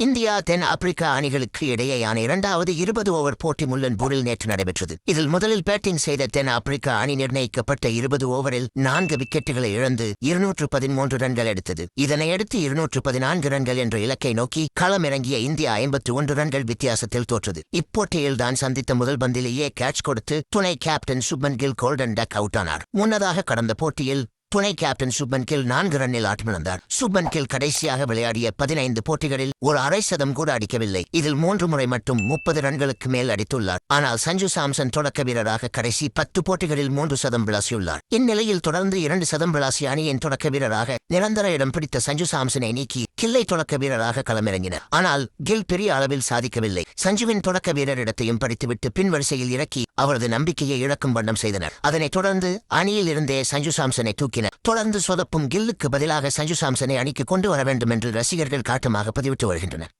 India தென் Africa அணிகளுக்கு இடையேயான இரண்டாவது இருபது ஓவர் போட்டி முல்லன்பூரில் நேற்று நடைபெற்றது. இதில் முதலில் பேட்டிங் செய்த தென் ஆப்பிரிக்கா அணி நிர்ணயிக்கப்பட்ட இருபது ஓவரில் நான்கு விக்கெட்டுகளை இழந்து இருநூற்று பதிமூன்று ரன்கள் எடுத்தது. இதனையடுத்து இருநூற்று பதினான்கு ரன்கள் என்ற இலக்கை நோக்கி களமிறங்கிய இந்தியா ஐம்பத்தி ஒன்று ரன்கள் வித்தியாசத்தில் தோற்றது. இப்போட்டியில் தான் சந்தித்த முதல் பந்திலேயே கேட்ச் கொடுத்து துணை captain Shubman Gill golden duck out ஆனார் முன்னதாக கடந்த போட்டியில் துணை கேப்டன் சுப்மன் கில் நான்கு ரன்னில் ஆட்டமிழந்தார். சுப்மன் கில் கடைசியாக விளையாடிய பதினைந்து போட்டிகளில் ஒரு அரை சதம் கூட அடிக்கவில்லை. இதில் மூன்று முறை மட்டும் முப்பது ரன்களுக்கு மேல் அடித்துள்ளார். ஆனால் சஞ்சு சாம்சன் தொடக்க வீரராக கடைசி பத்து போட்டிகளில் மூன்று சதம் விளாசியுள்ளார். இந்நிலையில் தொடர்ந்து இரண்டு சதம் விளாசிய அணியின் தொடக்க வீரராக நிரந்தர இடம் பிடித்த சஞ்சு சாம்சனை நீக்கி கில்லை தொடக்க வீரராக களமிறங்கினர். ஆனால் கில் பெரிய அளவில் சாதிக்கவில்லை. சஞ்சுவின் தொடக்க வீரர் இடத்தையும் படித்துவிட்டு பின்வரிசையில் இறக்கி அவரது நம்பிக்கையை இழக்கும் வண்ணம் செய்தனர். அதனைத் தொடர்ந்து அணியில் இருந்தே சஞ்சு சாம்சனை தூக்கி தூக்கினர் தொடர்ந்து சொதப்பும் கில்லுக்கு பதிலாக சஞ்சு சாம்சனை அணிக்கு கொண்டு வர வேண்டும் என்று ரசிகர்கள் காட்டமாக பதிவிட்டு வருகின்றனர்.